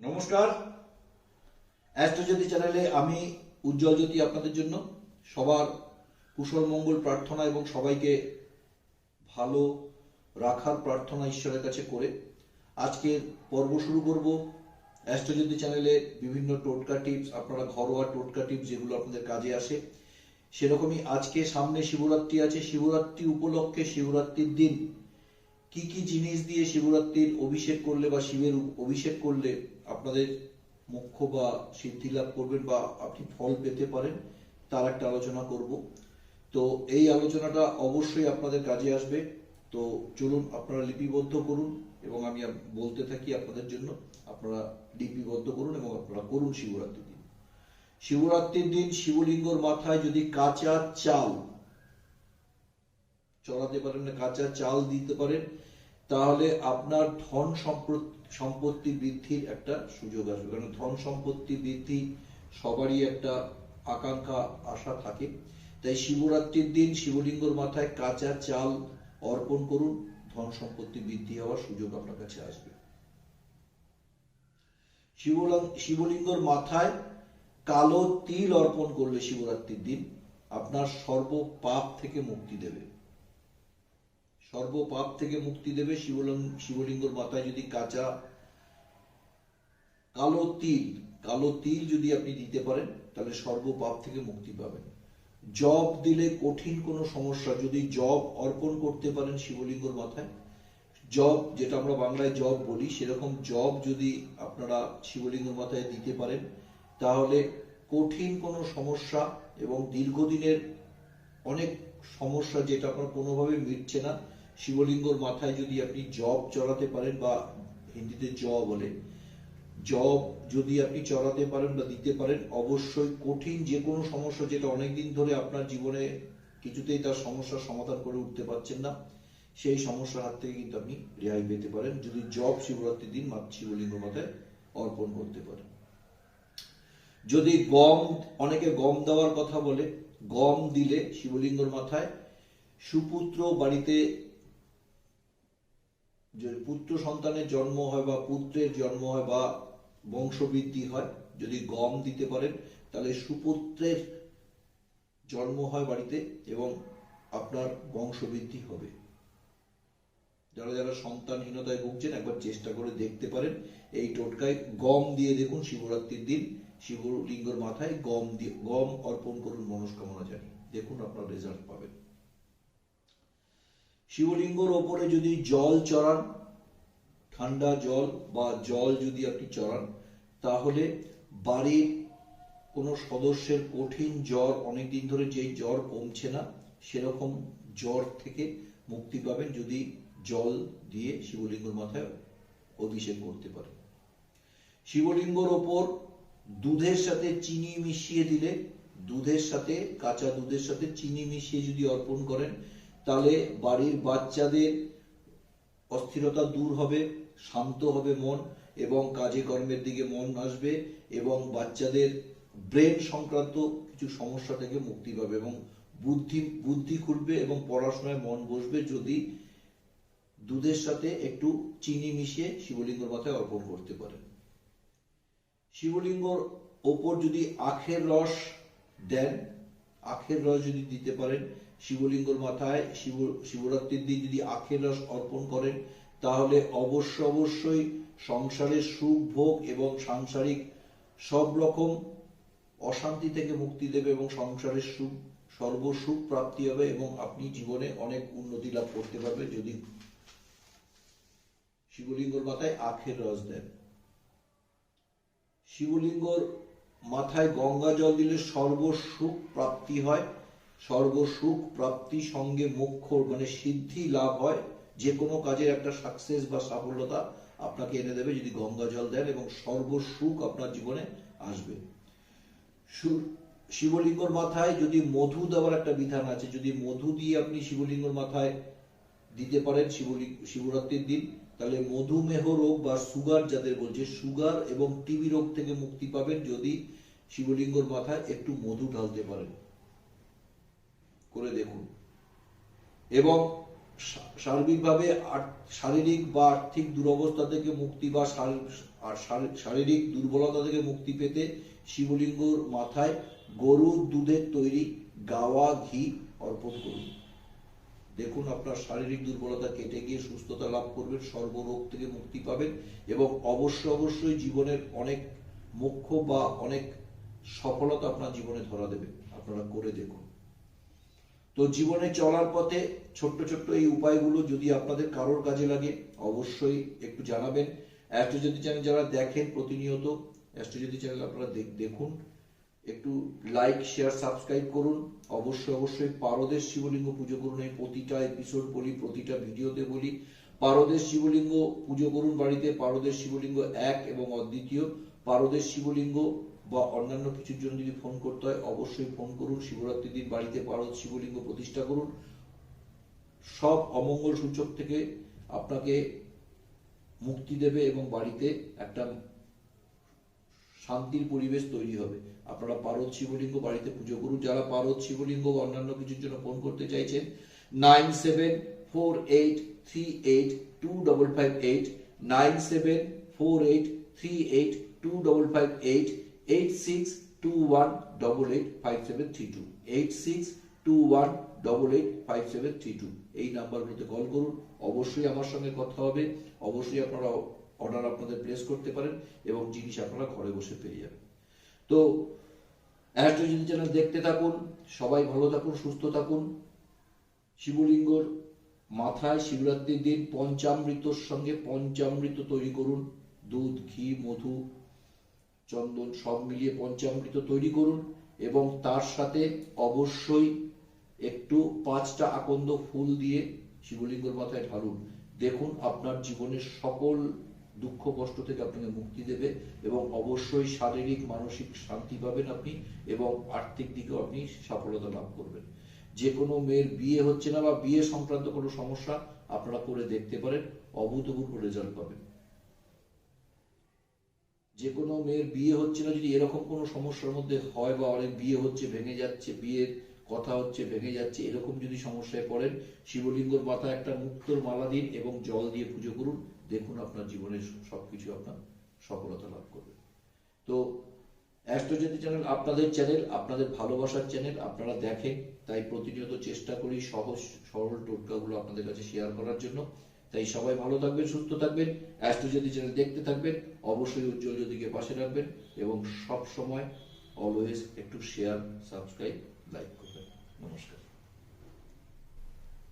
নমস্কার। অ্যাস্ট্রোজ্যোতি চ্যানেলে আমি উজ্জ্বল জ্যোতি আপনাদের জন্য সবার কুশল মঙ্গল প্রার্থনা এবং সবাইকে ভালো রাখার প্রার্থনা ঈশ্বরের কাছে করে আজকের পর্ব শুরু করব। অ্যাস্ট্রোজ্যোতি চ্যানেলে বিভিন্ন টোটকা টিপস, আপনারা ঘরোয়া টোটকা টিপস যেগুলো আপনাদের কাজে আসে, সেরকমই আজকে সামনে শিবরাত্রি আছে। শিবরাত্রি উপলক্ষে শিবরাত্রির দিন কি কি জিনিস দিয়ে শিবরাত্রির অভিষেক করলে বা শিবের অভিষেক করলে আপনাদের মুখ্য বা সিদ্ধি লাভ করবেন বা আপনি ফল পেতে পারেন, তার একটা আলোচনা করব। তো এই আলোচনাটা অবশ্যই আপনাদের কাজে আসবে। তো চলুন, আপনারা লিপিবদ্ধ করুন এবং আমি বলতে থাকি আপনাদের জন্য, আপনারা লিপিবদ্ধ করুন এবং আপনারা করুন শিবরাত্রির দিন। শিবরাত্রির দিন শিবলিঙ্গর মাথায় যদি কাঁচা চাল, চড়াতে পারেন না, কাঁচা চাল দিতে পারেন তাহলে আপনার ধন সম্পত্তি বৃদ্ধির একটা সুযোগ আসবে। কারণ ধন সম্পত্তি বৃদ্ধি সবারই একটা আকাঙ্ক্ষা, আশা থাকে। তাই শিবরাত্রির দিন শিবলিঙ্গর মাথায় কাঁচা চাল অর্পণ করুন। ধন সম্পত্তি বৃদ্ধি হওয়ার সুযোগ আপনার কাছে আসবে। শিবলিঙ্গ শিবলিঙ্গর মাথায় কালো তিল অর্পণ করলে শিবরাত্রির দিন আপনার সর্ব পাপ থেকে মুক্তি দেবে। সর্ব পাপ থেকে মুক্তি দেবে শিবলিঙ্গ শিবলিঙ্গর মাথায় যদি কাঁচা কালো তিল কালো তিল যদি আপনি দিতে পারেন, তাহলে সর্ব পাপ থেকে মুক্তি পাবেন। জব দিলে কঠিন কোনো সমস্যা, যদি জব অর্পণ করতে পারেন শিবলিঙ্গর মাথায় জব যেটা আমরা বাংলায় জব বলি, সেরকম জব যদি আপনারা শিবলিঙ্গর মাথায় দিতে পারেন, তাহলে কঠিন কোনো সমস্যা এবং দীর্ঘদিনের অনেক সমস্যা যেটা আপনার কোনোভাবে মিটছে না শিবলিঙ্গর মাথায় যদি আপনি জব চড়াতে পারেন বা হিন্দিতে জ বলে, জব যদি আপনি চড়াতে পারেন বা দিতে পারেন, অবশ্যই কঠিন যে কোনো সমস্যা যেটা অনেকদিন ধরে আপনার জীবনে কিছুতেই তার সমস্যার সমাধান করে উঠতে পারছেন না, সেই সমস্যার হাত থেকে কিন্তু আপনি রেহাই পেতে পারেন। যদি জব শিবরাত্রির দিন শিবলিঙ্গ মাথায় অর্পণ করতে পারেন। যদি গম, অনেকে গম দেওয়ার কথা বলে, গম দিলে শিবলিঙ্গর মাথায় সুপুত্র বাড়িতে যে পুত্র সন্তানের জন্ম হয় বা পুত্রের জন্ম হয় বা বংশবৃদ্ধি হয়, যদি গম দিতে পারেন, তাহলে সুপুত্রের জন্ম হয় বাড়িতে এবং আপনার বংশবৃদ্ধি হবে। যারা যারা সন্তানহীনতায় ভুগছেন, একবার চেষ্টা করে দেখতে পারেন। এই টোটকায় গম দিয়ে দেখুন শিবরাত্রির দিন, শিবলিঙ্গর মাথায় গম দিয়ে, গম অর্পণ করুন মনস্কামনা জানি দেখুন আপনার রেজাল্ট পাবেন। শিবলিঙ্গর ওপরে যদি জল চড়ান, ঠান্ডা জল বা জল যদি আপনি চড়ান, তাহলে বাড়ির কোনো সদস্যের কঠিন জ্বর, অনেকদিন ধরে যেই জ্বর কমছে না, সেরকম জ্বর থেকে মুক্তি পাবেন যদি জল দিয়ে শিবলিঙ্গর মাথায় অভিষেক করতে পারেন। শিবলিঙ্গর ওপর দুধের সাথে চিনি মিশিয়ে দিলে, দুধের সাথে, কাঁচা দুধের সাথে চিনি মিশিয়ে যদি অর্পণ করেন তাহলে বাড়ির বাচ্চাদের অস্থিরতা দূর হবে, শান্ত হবে মন এবং কাজে কর্মের দিকে মন আসবে এবং বাচ্চাদের ব্রেন সংক্রান্ত কিছু সমস্যা থেকে মুক্তি পাবে এবং বুদ্ধি বুদ্ধি খুলবে এবং পড়াশোনায় মন বসবে যদি দুধের সাথে একটু চিনি মিশিয়ে শিবলিঙ্গর মাথায় অর্পণ করতে পারেন শিবলিঙ্গর ওপর যদি আখের রস দেন, আখের রস যদি দিতে পারেন শিবলিঙ্গর মাথায় শিব, শিবরাত্রির দিন যদি আখের রস অর্পণ করেন, তাহলে অবশ্য অবশ্যই সংসারের সুখ, ভোগ এবং সাংসারিক সব রকম অশান্তি থেকে মুক্তি দেবে এবং সংসারের সুখ, সর্বসুখ প্রাপ্তি হবে এবং আপনি জীবনে অনেক উন্নতি লাভ করতে পারবেন যদি শিবলিঙ্গর মাথায় আখের রস দেন। শিবলিঙ্গর মাথায় গঙ্গা জল দিলে সর্বসুখ প্রাপ্তি হয়। সর্বসুখ প্রাপ্তি সঙ্গে মোক্ষ মানে সিদ্ধি লাভ হয়, যে কোনো কাজের একটা সাকসেস বা সাফল্যতা আপনাকে এনে দেবে যদি গঙ্গা জল দেন এবং সর্বসুখ আপনার জীবনে আসবে। শিবলিঙ্গর মাথায় যদি মধু দেওয়ার একটা বিধান আছে, যদি মধু দিয়ে আপনি শিবলিঙ্গর মাথায় দিতে পারেন শিবলিঙ্গ শিবরাত্রির দিন, তাহলে মধুমেহ রোগ বা সুগার যাদের বলছে, সুগার এবং টিবি রোগ থেকে মুক্তি পাবেন যদি শিবলিঙ্গর মাথায় একটু মধু ঢালতে পারেন। করে দেখুন। এবং সার্বিকভাবে শারীরিক বা আর্থিক দুরবস্থা থেকে মুক্তি বা শারীরিক দুর্বলতা থেকে মুক্তি পেতে শিবলিঙ্গর মাথায় গরুর দুধের তৈরি গাওয়া ঘি অর্পণ করুন। দেখুন আপনার শারীরিক দুর্বলতা কেটে গিয়ে সুস্থতা লাভ করবেন, সর্বরোগ থেকে মুক্তি পাবেন এবং অবশ্য, অবশ্যই জীবনের অনেক মুখ্য বা অনেক সফলতা আপনার জীবনে ধরা দেবে। আপনারা করে দেখুন। তো জীবনে চলার পথে ছোট্ট ছোট্ট এই উপায়গুলো যদি আপনাদের কারোর কাজে লাগে, অবশ্যই একটু জানাবেন। অ্যাস্ট্রোজ্যোতি চ্যানেল যারা দেখেন প্রতিনিয়ত অ্যাস্ট্রোজ্যোতি চ্যানেল আপনারা দেখ- দেখুন। একটু লাইক, শেয়ার, সাবস্ক্রাইব করুন। অবশ্যই অবশ্যই পারদের শিবলিঙ্গ পুজো করুন। এই প্রতিটা এপিসোড বলি, প্রতিটা ভিডিওতে বলি। পারদের শিবলিঙ্গ পুজো করুন বাড়িতে। পারদের শিবলিঙ্গ এক এবং অদ্বিতীয়। পারদের শিবলিঙ্গ বা অন্যান্য কিছুর জন্য যদি ফোন করতে হয়, অবশ্যই ফোন করুন। শিবরাত্রির দিন বাড়িতে পারদ শিবলিঙ্গ প্রতিষ্ঠা করুন। সব অমঙ্গল সূচক থেকে আপনাকে মুক্তি দেবে এবং বাড়িতে একটা শান্তির পরিবেশ তৈরি হবে। আপনারা পারদ শিবলিঙ্গ বাড়িতে পুজো করুন। যারা পারদ শিবলিঙ্গ বা অন্যান্য কিছুর জন্য ফোন করতে চাইছেন, nine seven four eight three eight two double five eight, nine seven four eight three eight two double five eight eight six two one double eight five seven three two eight six two one double eight five seven three two এই নাম্বারগুলোতে call করুন। অবশ্যই আমার সঙ্গে কথা হবে। অবশ্যই আপনারা অর্ডার আপনাদের প্লেস করতে পারেন এবং জিনিস আপনারা ঘরে বসে পেয়ে যাবেন। তো অ্যাস্ট্রোজিন চ্যানেল দেখতে থাকুন, সবাই ভালো থাকুন, সুস্থ থাকুন। শিবলিঙ্গর মাথায় শিবরাত্রির দিন পঞ্চামৃতর সঙ্গে পঞ্চামৃত তৈরি করুন। দুধ, ঘি, মধু চন্দন সব মিলিয়ে পঞ্চামৃত তৈরি করুন এবং তার সাথে অবশ্যই একটু পাঁচটা আকন্দ ফুল দিয়ে শিবলিঙ্গর মাথায় ঢালুন। দেখুন আপনার জীবনের সকল দুঃখ, কষ্ট থেকে আপনাকে মুক্তি দেবে এবং অবশ্যই শারীরিক, মানসিক শান্তি পাবেন আপনি এবং আর্থিক দিকেও আপনি সফলতা লাভ করবেন। যে কোনো মেয়ের বিয়ে হচ্ছে না বা বিয়ে সংক্রান্ত কোনো সমস্যা, আপনারা করে দেখতে পারেন, অভূতপূর্ব রেজাল্ট পাবেন। যে কোনো মেয়ের বিয়ে হচ্ছে না, যদি এরকম কোনো সমস্যার মধ্যে হয় বা অনেক বিয়ে হচ্ছে, ভেঙে যাচ্ছে, বিয়ের কথা হচ্ছে, ভেঙে যাচ্ছে, এরকম যদি সমস্যায় পড়েন, শিবলিঙ্গর মাথায় একটা মুক্তোর মালা দিন এবং জল দিয়ে পুজো করুন, দেখুন আপনার জীবনের সবকিছু আপনার সফলতা লাভ করবে। তো অ্যাস্ট্রোজ্যোতি চ্যানেল আপনাদের চ্যানেল, আপনাদের ভালোবাসার চ্যানেল, আপনারা দেখেন, তাই প্রতিনিয়ত চেষ্টা করি সহজ, সরল টোটকাগুলো আপনাদের কাছে শেয়ার করার জন্য। তাই সবাই ভালো থাকবেন, সুস্থ থাকবেন অ্যাস্ট্রোজ্যোতি চ্যানেল দেখতে থাকবেন, অবশ্যই উজ্জ্বল জ্যোতিকে পাশে রাখবেন এবং সব সময় অলওয়েজ একটু শেয়ার সাবস্ক্রাইব লাইক করবেন। নমস্কার।